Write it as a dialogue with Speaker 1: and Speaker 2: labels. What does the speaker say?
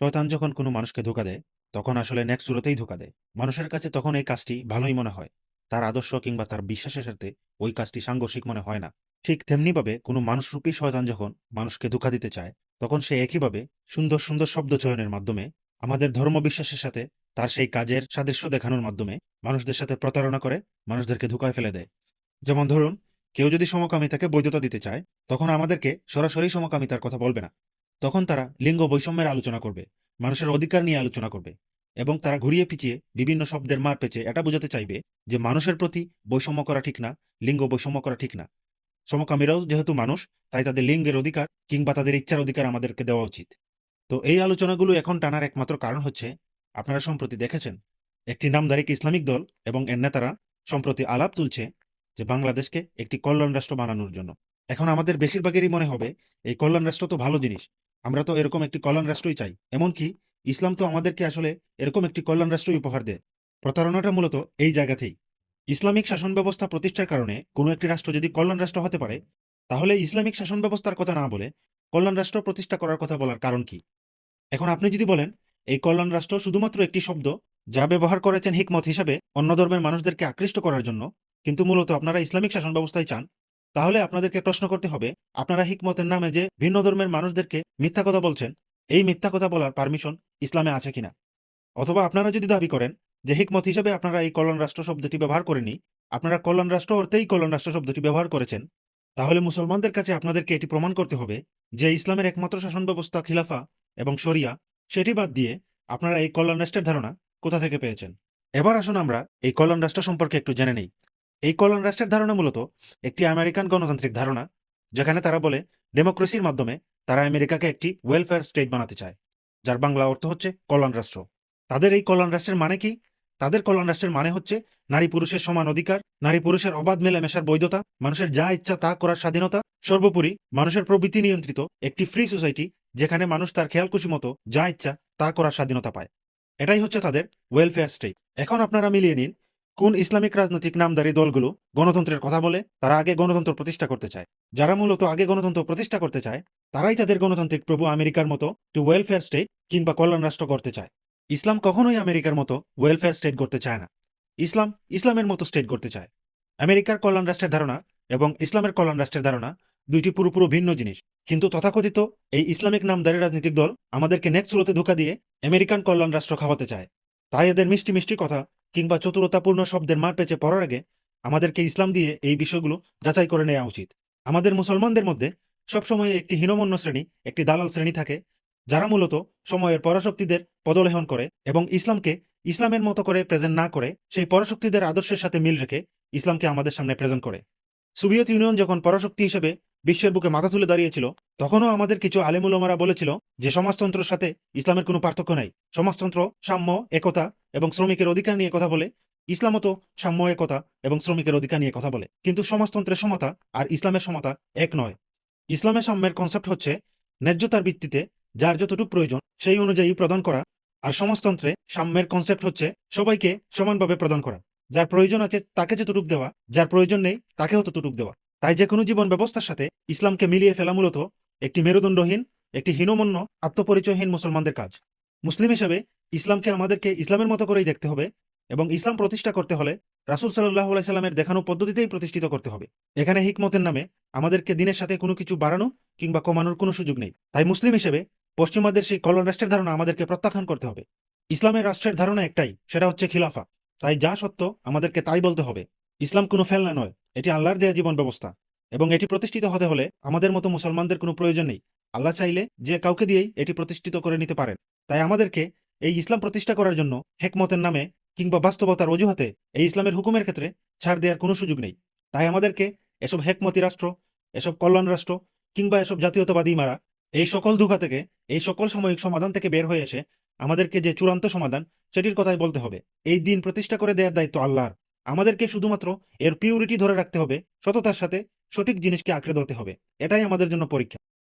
Speaker 1: শয়তান যখন কোনো মানুষকে ধোঁকা দেয়, তখন আসলে নেক্সট সুরতেই ধোঁকা দেয়। মানুষের কাছে তখন এই কাজটি ভালোই মনে হয়। তার আদর্শ কিংবা তার বিশ্বাসের সাথে ওই কাজটি সাংঘর্ষিক মনে হয় না। ঠিক তেমনিভাবে কোনো মানুষরূপী শয়তান যখন মানুষকে ধোঁকা দিতে চায়, তখন সে একইভাবে সুন্দর সুন্দর শব্দ চয়নের মাধ্যমে, আমাদের ধর্ম বিশ্বাসের সাথে তার সেই কাজের সাদৃশ্য দেখানোর মাধ্যমে মানুষদের সাথে প্রতারণা করে, মানুষদেরকে ধোঁকায় ফেলে দেয়। যেমন ধরুন, কেউ যদি সমকামিতাকে বৈধতা দিতে চায়, তখন আমাদেরকে সরাসরি সমকামিতার কথা বলবে না। তখন তারা লিঙ্গ বৈষম্যের আলোচনা করবে, মানুষের অধিকার নিয়ে আলোচনা করবে এবং তারা ঘুরিয়ে পিছিয়ে বিভিন্ন শব্দের মার পেঁচে এটা বোঝাতে চাইবে যে মানুষের প্রতি বৈষম্য করা ঠিক না, লিঙ্গ বৈষম্য করা ঠিক না। সমকামীরাও যেহেতু মানুষ, তাই তাদের লিঙ্গের অধিকার কিংবা তাদের ইচ্ছার অধিকার আমাদেরকে দেওয়া উচিত। তো এই আলোচনাগুলো এখন টানার একমাত্র কারণ হচ্ছে, আপনারা সম্প্রতি দেখেছেন, একটি নামধারিক ইসলামিক দল এবং এর নেতারা সম্প্রতি আলাপ তুলছে যে বাংলাদেশকে একটি কল্যাণ রাষ্ট্র বানানোর জন্য। এখন আমাদের বেশিরভাগেরই মনে হবে, এই কল্যাণ রাষ্ট্র তো ভালো জিনিস আমরা তো এরকম একটি কল্যাণ রাষ্ট্রই চাই। এমনকি ইসলাম তো আমাদেরকে আসলে এরকম একটি কল্যাণ রাষ্ট্রই উপহার দেয়। প্রতারণাটা মূলত এই জায়গাতেই। ইসলামিক শাসন ব্যবস্থা প্রতিষ্ঠার কারণে কোনো একটি রাষ্ট্র যদি কল্যাণ রাষ্ট্র হতে পারে, তাহলে ইসলামিক শাসন ব্যবস্থার কথা না বলে কল্যাণ রাষ্ট্র প্রতিষ্ঠা করার কথা বলার কারণ কি? এখন আপনি যদি বলেন, এই কল্যাণ রাষ্ট্র শুধুমাত্র একটি শব্দ যা ব্যবহার করেছেন হিকমত হিসাবে অন্য ধর্মের মানুষদেরকে আকৃষ্ট করার জন্য, কিন্তু মূলত আপনারা ইসলামিক শাসন ব্যবস্থায় চান তাহলে আপনাদেরকে প্রশ্ন করতে হবে, আপনারা হিকমতের নামে যে ভিন্ন ধর্মের মানুষদেরকে মিথ্যা কথা বলছেন, এই মিথ্যা কথা বলার পারমিশন ইসলামে আছে কিনা? অথবা আপনারা যদি দাবি করেন যে হিকমত হিসেবে আপনারা এই কল্যাণ রাষ্ট্র শব্দটি ব্যবহার করেনি আপনারা কল্যাণ রাষ্ট্র অর্থেই কল্যাণ রাষ্ট্র শব্দটি ব্যবহার করেছেন, তাহলে মুসলমানদের কাছে আপনাদেরকে এটি প্রমাণ করতে হবে যে ইসলামের একমাত্র শাসন ব্যবস্থা খিলাফা এবং শরিয়া, সেটি বাদ দিয়ে আপনারা এই কল্যাণ রাষ্ট্রের ধারণা কোথা থেকে পেয়েছেন? এবার আসুন আমরা এই কল্যাণ রাষ্ট্র সম্পর্কে একটু জেনে নেই। এই কল্যাণ রাষ্ট্রের ধারণা মূলত একটি আমেরিকান গণতান্ত্রিক ধারণা, যেখানে তারা বলে ডেমোক্রেসির মাধ্যমে তারা আমেরিকাকে একটি ওয়েলফেয়ার স্টেট বানাতে চায়, যার বাংলা অর্থ হচ্ছে কল্যাণ রাষ্ট্র। তাদের এই কল্যাণ রাষ্ট্রের মানে কি? তাদের কল্যাণ রাষ্ট্রের মানে হচ্ছে নারী পুরুষের সমান অধিকার, নারী পুরুষের অবাধ মেলামেশার বৈধতা, মানুষের যা ইচ্ছা তা করার স্বাধীনতা, সর্বোপরি মানুষের প্রবৃত্তি নিয়ন্ত্রিত একটি ফ্রি সোসাইটি যেখানে মানুষ তার খেয়াল খুশি মতো যা ইচ্ছা তা করার স্বাধীনতা পায়। এটাই হচ্ছে তাদের ওয়েলফেয়ার স্টেট এখন আপনারা মিলিয়ে নিন কোন ইসলামিক রাজনৈতিক নামদারি দলগুলো গণতন্ত্রের কথা বলে, তারা আগে গণতন্ত্র প্রতিষ্ঠা করতে চায়। যারা মূলত আগে গণতন্ত্র প্রতিষ্ঠা করতে চায়, তারাই তাদের গণতান্ত্রিক প্রভু আমেরিকার মতো একটি ওয়েলফেয়ার স্টেট কিংবা কল্যাণ রাষ্ট্র করতে চায়। ইসলাম কখনোই আমেরিকার মতো ওয়েলফেয়ার স্টেট করতে চায় না। ইসলাম ইসলামের মতো স্টেট করতে চায়। আমেরিকার কল্যাণ রাষ্ট্রের ধারণা এবং ইসলামের কল্যাণ রাষ্ট্রের ধারণা দুইটি পুরোপুরো ভিন্ন জিনিস। কিন্তু তথাকথিত এই ইসলামিক নামদারি রাজনৈতিক দল আমাদেরকে নেক্সট স্রোতে ধোকা দিয়ে আমেরিকান কল্যাণ রাষ্ট্র খাওয়াতে চায়। তাই এদের মিষ্টি মিষ্টি কথা কিংবা চতুরতাপূর্ণ শব্দের মার পেঁচে পড়ার আগে আমাদেরকে ইসলাম দিয়ে এই বিষয়গুলো যাচাই করে নেওয়া উচিত। আমাদের মুসলমানদের মধ্যে সবসময় একটি হীনমন্য শ্রেণি, একটি দালাল শ্রেণি থাকে, যারা মূলত সময়ের পরাশক্তিদের পদলেহন করে এবং ইসলামকে ইসলামের মতো করে প্রেজেন্ট না করে সেই পরাশক্তিদের আদর্শের সাথে মিল রেখে ইসলামকে আমাদের সামনে প্রেজেন্ট করে। সোভিয়েত ইউনিয়ন যখন পরাশক্তি হিসেবে বিশ্বের বুকে মাথা তুলে দাঁড়িয়েছিল, তখনও আমাদের কিছু আলেমুলমারা বলেছিল যে সমাজতন্ত্রের সাথে ইসলামের কোনো পার্থক্য নাই। সমাজতন্ত্র, সাম্য, একতা এবং শ্রমিকের অধিকার নিয়ে কথা বলে, ইসলামও তো সাম্য, একতা এবং শ্রমিকের অধিকার নিয়ে কথা বলে। কিন্তু সমাজতন্ত্রের সমতা আর ইসলামের সমতা এক নয়। ইসলামের সাম্যের কনসেপ্ট হচ্ছে ন্যায্যতার ভিত্তিতে যার যতটুকু প্রয়োজন সেই অনুযায়ী প্রদান করা আর সমাজতন্ত্রে সাম্যের কনসেপ্ট হচ্ছে সবাইকে সমানভাবে প্রদান করা। যার প্রয়োজন আছে তাকে যতটুক দেওয়া, যার প্রয়োজন নেই তাকেও ততটুক দেওয়া। তাই যে কোনো জীবন ব্যবস্থার সাথে ইসলামকে মিলিয়ে ফেলা মূলত একটি মেরুদণ্ডহীন, একটি হীনমন্য, আত্মপরিচয়হীন মুসলমানদের কাজ। মুসলিম হিসেবে ইসলামকে আমাদেরকে ইসলামের মতো করেই দেখতে হবে এবং ইসলাম প্রতিষ্ঠা করতে হলে রাসুল সাল্লাহ সাল্লামের দেখানো পদ্ধতিতেই প্রতিষ্ঠিত করতে হবে। এখানে হিকমতের নামে আমাদেরকে দিনের সাথে কোনো কিছু বাড়ানো কিংবা কমানোর কোনো সুযোগ নেই। তাই মুসলিম হিসেবে পশ্চিমাদের সেই কল্যাণ রাষ্ট্রের ধারণা আমাদেরকে প্রত্যাখ্যান করতে হবে। ইসলামের রাষ্ট্রের ধারণা একটাই, সেটা হচ্ছে খিলাফা। তাই যা সত্য আমাদেরকে তাই বলতে হবে। ইসলাম কোনো ফেলনা নয় এটি আল্লাহর দেয়া জীবন ব্যবস্থা এবং এটি প্রতিষ্ঠিত হতে হলে আমাদের মতো মুসলমানদের কোনো প্রয়োজন নেই। আল্লাহ চাইলে যে কাউকে দিয়েই এটি প্রতিষ্ঠিত করে নিতে পারেন। তাই আমাদেরকে এই ইসলাম প্রতিষ্ঠা করার জন্য হেকমতের নামে কিংবা বাস্তবতার অজুহাতে এই ইসলামের হুকুমের ক্ষেত্রে ছাড় দেওয়ার কোনো সুযোগ নেই। তাই আমাদেরকে এসব হেকমতি রাষ্ট্র, এসব কল্যাণ রাষ্ট্র কিংবা এসব জাতীয়তাবাদী মারা এই সকল ধোঁকা থেকে, এই সকল সাময়িক সমাধান থেকে বের হয়ে এসে আমাদেরকে যে চূড়ান্ত সমাধান, সেটির কথাই বলতে হবে। এই দিন প্রতিষ্ঠা করে দেওয়ার দায়িত্ব আল্লাহর। আমাদেরকে শুধুমাত্র এর পিউরিটি ধরে রাখতে হবে, সততার সাথে সঠিক জিনিসকে আঁকড়ে ধরতে হবে। এটাই আমাদের জন্য পরীক্ষা।